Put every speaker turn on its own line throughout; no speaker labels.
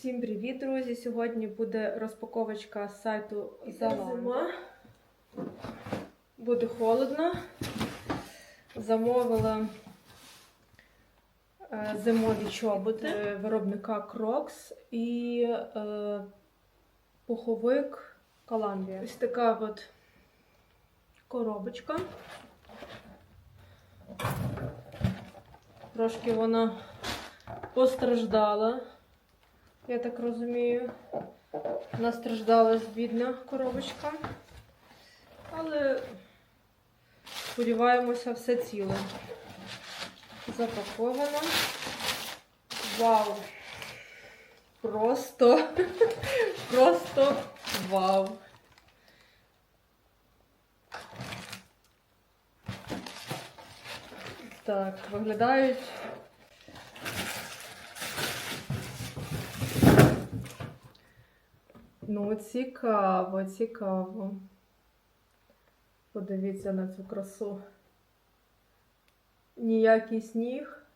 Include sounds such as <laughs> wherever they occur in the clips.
Всім привіт, друзі! Сьогодні буде розпаковочка з сайту Zalando. Буде холодно. Замовила е, зимові чоботи виробника Crocs і е, пуховик Columbia. Ось така от коробочка. Трошки вона постраждала. Я так розумію. Настраждалась бідна коробочка. Але сподіваємося, все ціле. Запаковано. Вау! Просто, <laughs> просто вау! Так, виглядають Ну, цікаво, цікаво. Подивіться на цю красу. Ніякий сніг,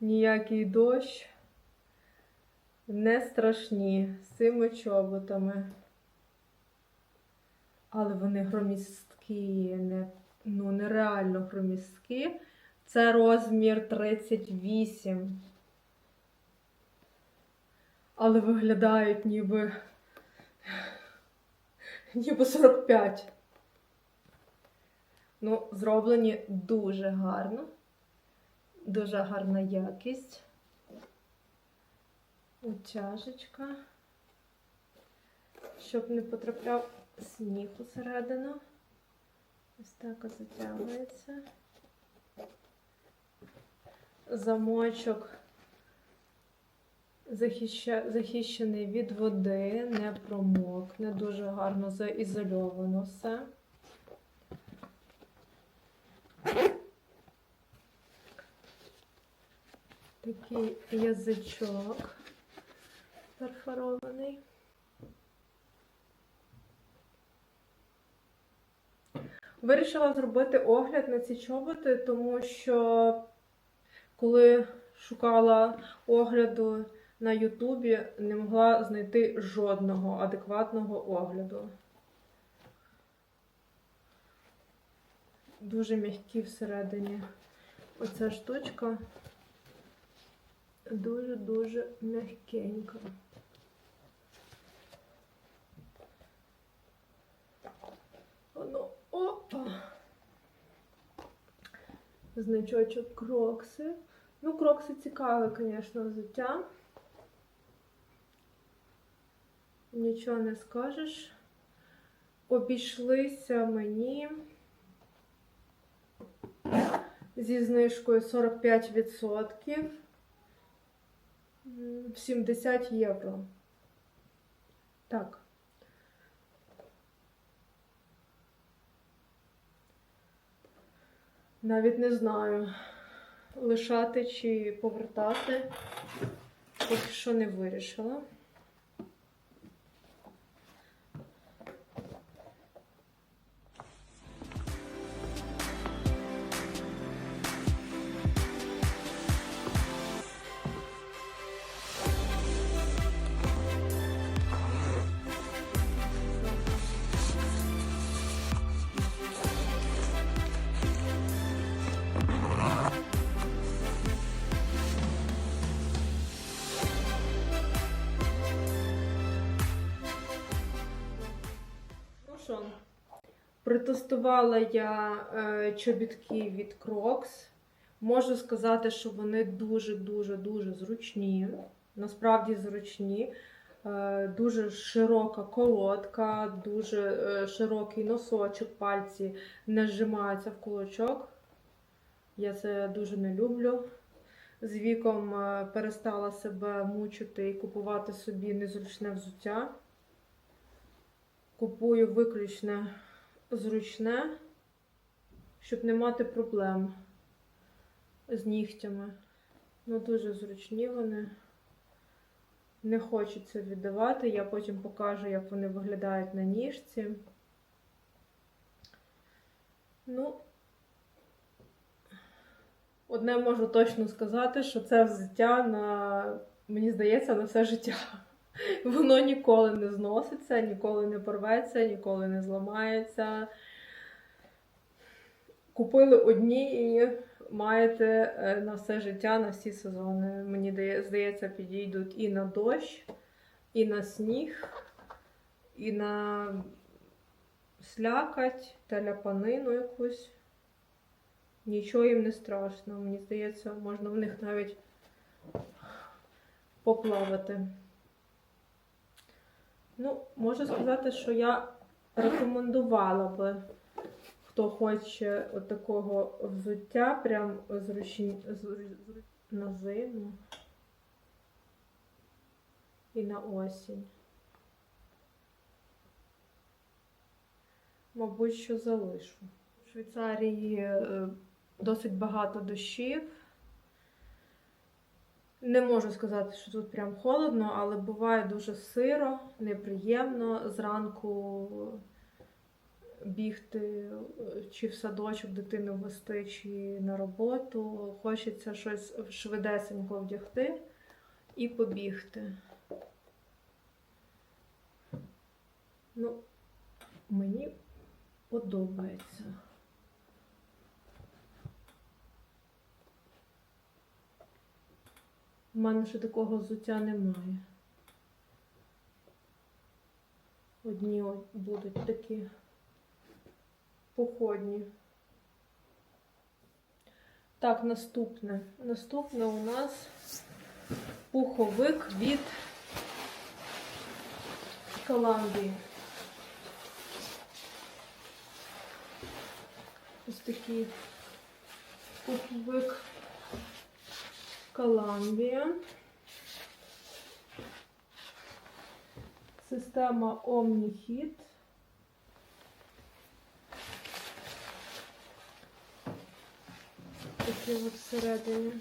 ніякий дощ. Не страшні з цими чоботами. Але вони громісткі, не, ну, нереально громісткі. Це розмір 38. Але виглядають ніби ніби 45. Ну, зроблені дуже гарно. Дуже гарна якість. Утяжечка. Щоб не потрапляв сніг усередину. Ось так затягується. Замочок. Захищений від води, не промокне, дуже гарно заізольовано все. Такий язичок перфорований. Вирішила зробити огляд на ці чоботи, тому що коли шукала огляду на Ютубі, не могла знайти жодного адекватного огляду. Дуже м'які всередині. Оця штучка дуже-дуже м'якенька. Воно опа. Значочок крокси. Ну, крокси цікаве, звісно, взуття. Нічого не скажеш. Обійшлися мені зі знижкою 45%. м, 70 євро. Так. Навіть не знаю, лишати чи повертати. Поки що не вирішила. Протестувала я е, чобітки від Crocs. Можу сказати, що вони дуже-дуже-дуже зручні. Насправді зручні. Е, дуже широка колодка, дуже е, широкий носочок, пальці не зжимаються в кулачок. Я це дуже не люблю. З віком перестала себе мучити і купувати собі незручне взуття. Купую виключно зручне, щоб не мати проблем з нігтями. Ну, дуже зручні вони. Не хочеться віддавати. Я потім покажу, як вони виглядають на ніжці. Ну, одне можу точно сказати, що це взуття на мені здається, на все життя. Воно ніколи не зноситься, ніколи не порветься, ніколи не зламається. Купили одні і маєте е, на все життя, на всі сезони. Мені здається, підійдуть і на дощ, і на сніг, і на слякать та ляпанину якусь. Нічого їм не страшно. Мені здається, можна в них навіть поплавати. Ну, можу сказати, що я рекомендувала би, хто хоче от такого взуття, прям зручні, зру- зру- на зиму і на осінь. Мабуть, що залишу. В Швейцарії е, досить багато дощів. Не можу сказати, що тут прям холодно, але буває дуже сиро, неприємно. Зранку бігти е, чи в садочок дитину вести, чи на роботу. Хочеться щось швидесенько вдягти і побігти. Ну, мені подобається. У мене ще такого взуття немає. Одні будуть такі походні. Так, наступне. Наступне у нас пуховик від Коламбії. Ось такий пуховик Коламбія. Система OmniHit. Такі от всередині.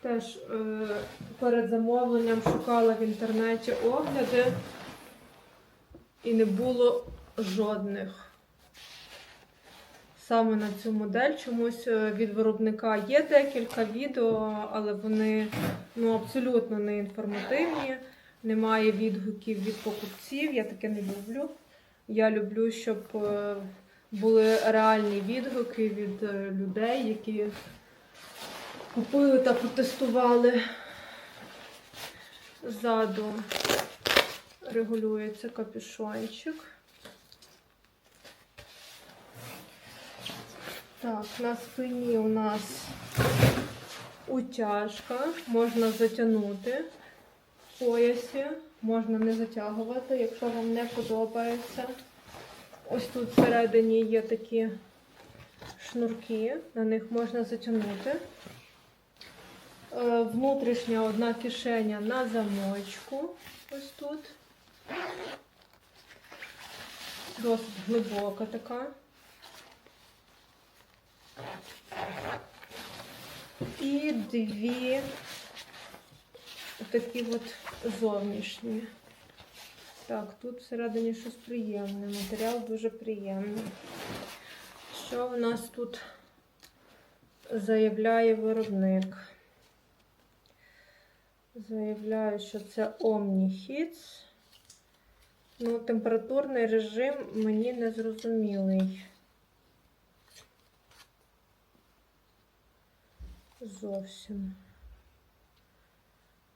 Теж е, перед замовленням шукала в інтернеті огляди і не було жодних. Саме на цю модель чомусь е, від виробника є декілька відео, але вони ну, абсолютно не інформативні. Немає відгуків від покупців. Я таке не люблю. Я люблю, щоб е, були реальні відгуки від е, людей, які купили та протестували. Ззаду регулюється капюшончик. Так, на спині у нас утяжка. Можна затягнути в поясі, можна не затягувати, якщо вам не подобається. Ось тут всередині є такі шнурки, на них можна затягнути. Е, Внутрішня одна кишеня на замочку. Ось тут. Досить глибока така. І дві такі от зовнішні. Так, тут всередині щось приємне. Матеріал дуже приємний. Що в нас тут заявляє виробник? Заявляю, що це OmniHits. Ну, температурний режим мені не зрозумілий. Зовсім.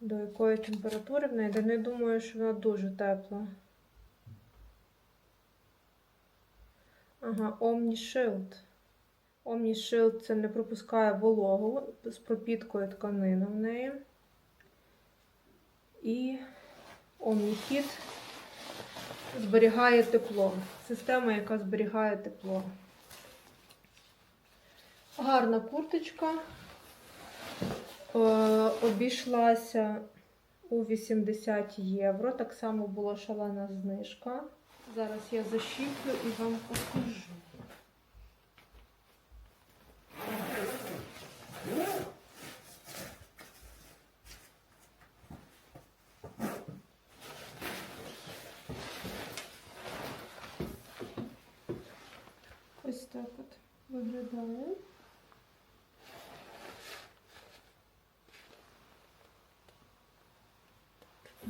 До якої температури в неї? Да не думаю, що вона дуже тепла. Ага, OmniShield. OmniShield це не пропускає вологу з пропіткою тканини в неї. І OmniHeat зберігає тепло. Система, яка зберігає тепло. Гарна курточка. Е, обійшлася у 80 євро. Так само була шалена знижка. Зараз я защіплю і вам покажу. Ось так от виглядає.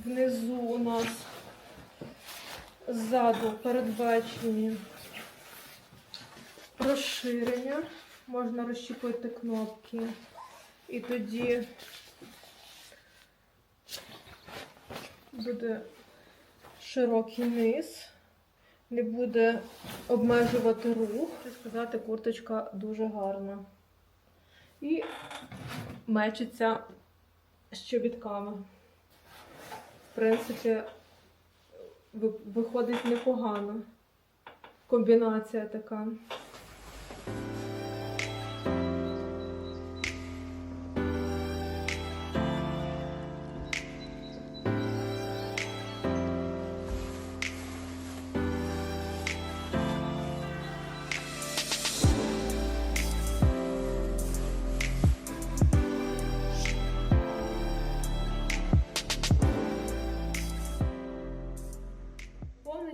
Внизу у нас ззаду передбачені розширення. Можна розщепити кнопки. І тоді буде широкий низ, не буде обмежувати рух. Хочу сказати, курточка дуже гарна. І мечиться з чобітками. В принципі, виходить непогано. Комбінація така.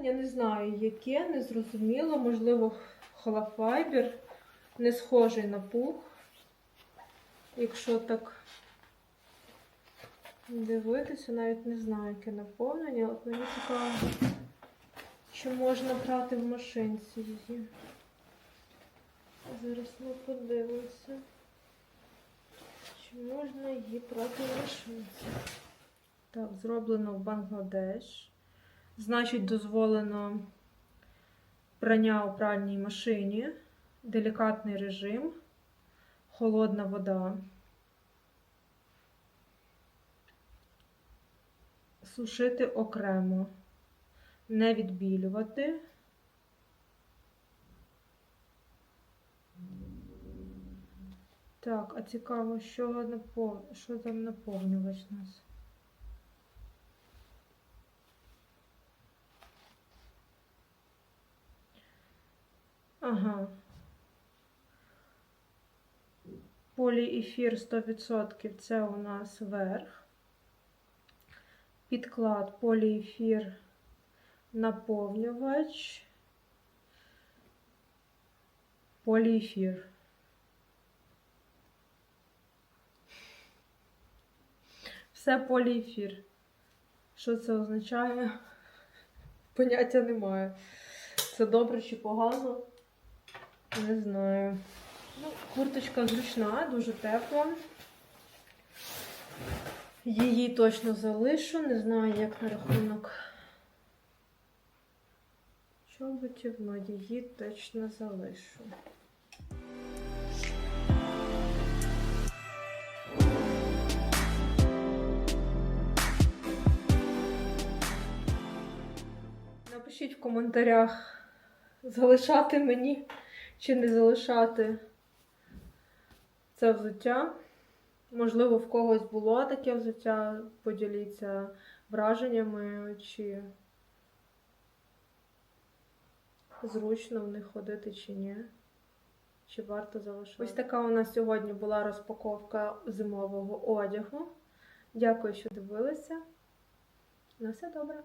Повнення не знаю, яке, не зрозуміло. Можливо, холофайбер не схожий на пух. Якщо так дивитися, навіть не знаю, яке наповнення. От мені цікаво, чи можна брати в машинці її. Зараз ми подивимося. Чи можна її брати в машинці? Так, зроблено в Бангладеш. Значить, дозволено прання у пральній машині, делікатний режим, холодна вода, сушити окремо, не відбілювати. Так, а цікаво, що, що там наповнювач у нас? Ага. Поліефір 100% це у нас верх. Підклад поліефір наповнювач. Поліефір. Все поліефір. Що це означає? Поняття немає. Це добре чи погано? Не знаю. Ну, курточка зручна, дуже тепла. Її точно залишу, не знаю, як на рахунок чоботів, але її точно залишу. Напишіть в коментарях, залишати мені чи не залишати це взуття. Можливо, в когось було таке взуття, поділіться враженнями, чи зручно в них ходити, чи ні. Чи варто залишати. Ось така у нас сьогодні була розпаковка зимового одягу. Дякую, що дивилися. На все добре.